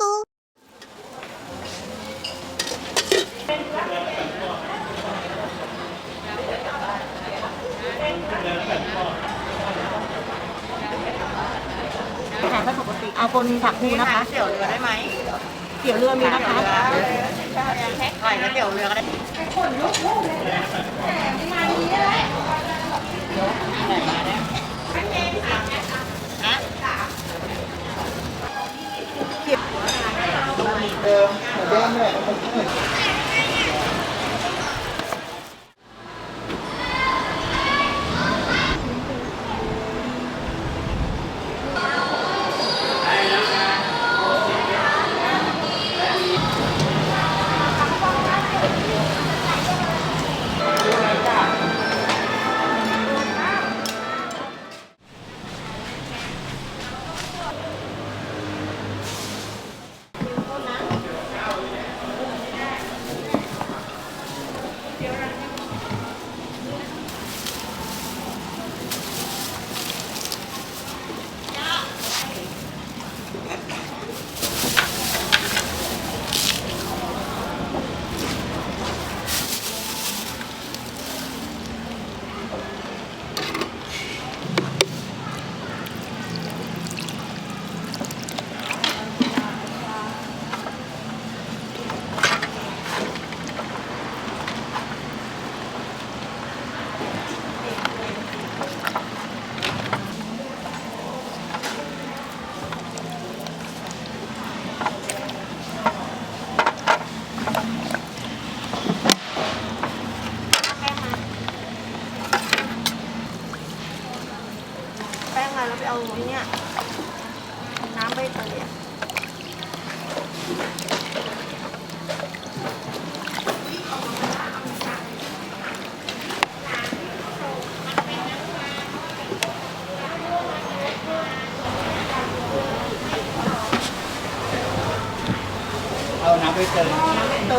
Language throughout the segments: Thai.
กูาหารปกติเอาคนผักคูนะคะ เสี่ยวเรือได้ไหมเกี่ยวเรือมีนะคะ แพ็คหน่อยก๋เตี๋ยวเรือก็ได้ คนลุก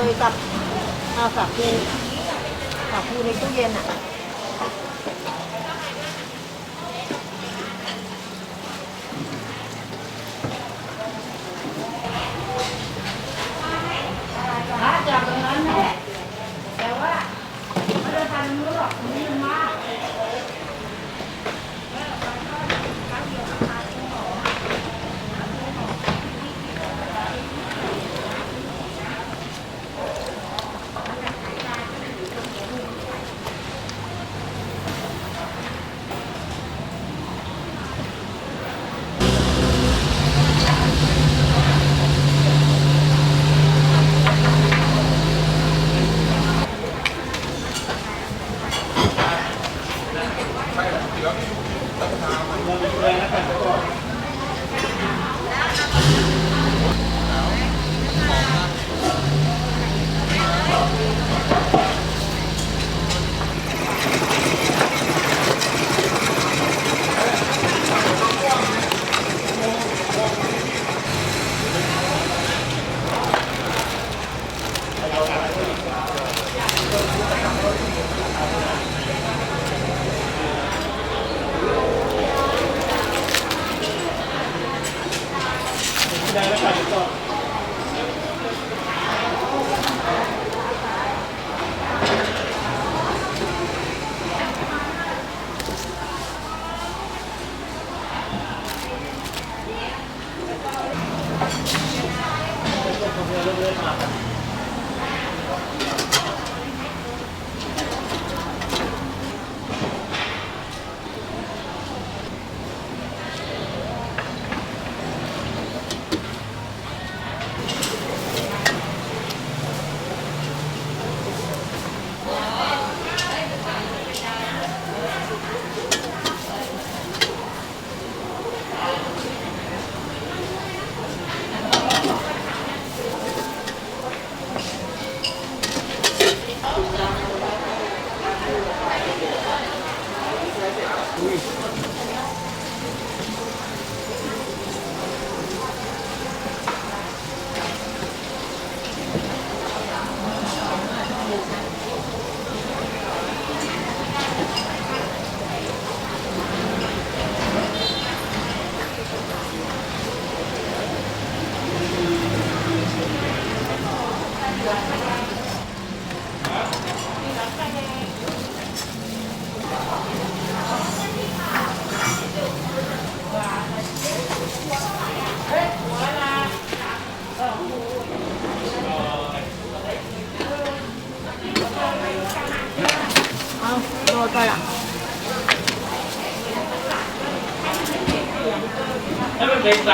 ำใบเตยกับเอาสับคูสับคูในตู้เย็นอะ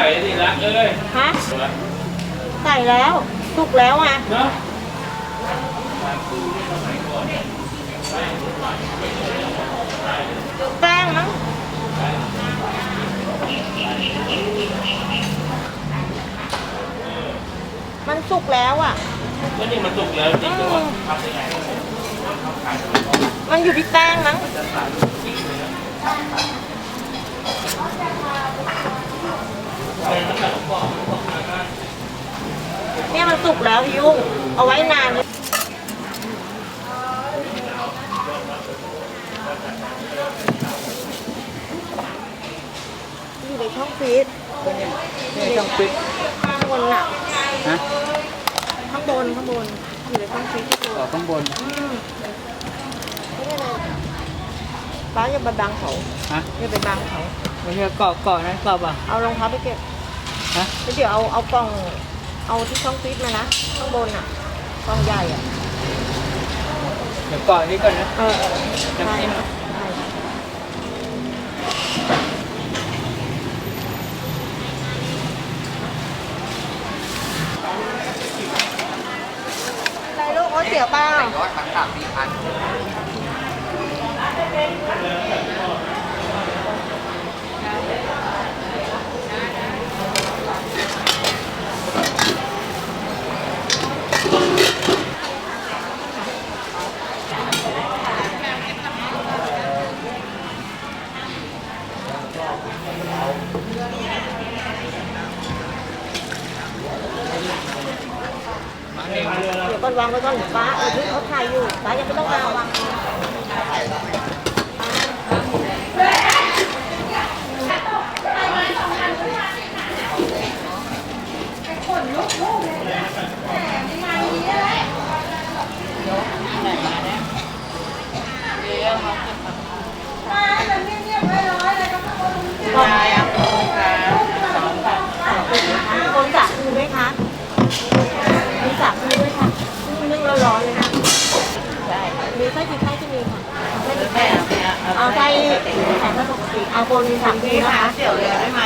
ได้ใส่สิละเอ้ยฮะใส่แล้วสุกแล้วอะเนาะแป้งมั้งมันสุกแล้วอะก็นี่มันสุกแล้วจริงๆว่าทำยังไงมันอยู่ที่แป้งมั้ง เนี่ยมันสุกแล้วพี่ยุ่ง เอาไว้นานเลยอยู่ในช่องฟรีซนี่ต้องปิดข้างบนน่ะฮะข้างบนข้างบนอยู่ในช่องฟรีซที่ตัวต่อข้างบนอืมไม่เป็นไรป้าอย่าไปบังเขาฮะอย่าไปบังเขาไม่ใช่เกาะเกาะนั้นเกาะป่ะเอารองเท้าไปเก็บ ฮะ แล้วเดี๋ยวเอาเอากล่อง เอาที่ช่องฟรีซมานะข้างบนอะกล่องใหญ่อะเดี๋ยวเกาะนี้ก่อนนะ เออเออใช่น้ำจิ้ม ใช่อะไรลูกโอ๊ตเสียวเปล่ายอดทั้งสามสี่พัน ก่อนวางไว้ก่อนป้าเออที่เขาถ่ายอยู่ป้ายังไม่ต้องวางวาง เอาไส้แข็งปกติเอาโคนสามคูพี่นะคะคะเตี๋ยวเรือได้ไหม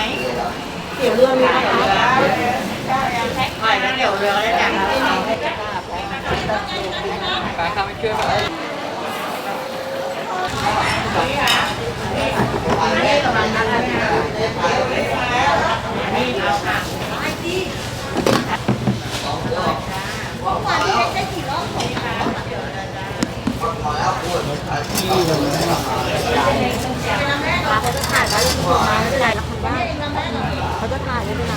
เตี๋ยวเรือมีนะคะหอยก๋วยเตี๋ยวเรือก็ได้จ้ะปลาข้าวไม่ช่วยป่ะนี่ประมาณนั้นนะนี่เอาค่ะเเขาจะถ่ายได้ไม่เป็นไรเราทำได้เขาจะถ่ายไม่เป็นไร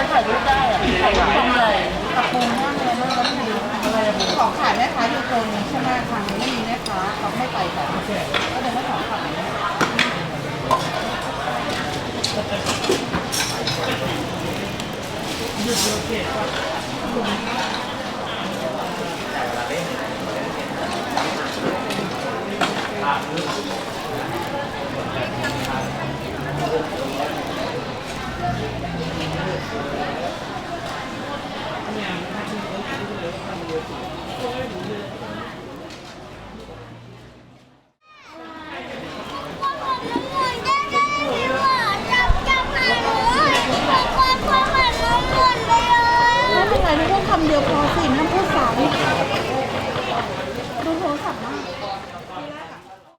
ารถ่ายรูปได้อะถ่ายรูปตรงไหนกระปรงมากเลยมากเลยของขายแม่ค้าอยู่ตรงนี้ใช่ไหมทางนี้ไม่มีแม่ค้าเขาไม่ไปกันก็เลยไม่ของขายไม่เป็นไรลูกพูดคำเดียวพอสิ よろしくお願いします。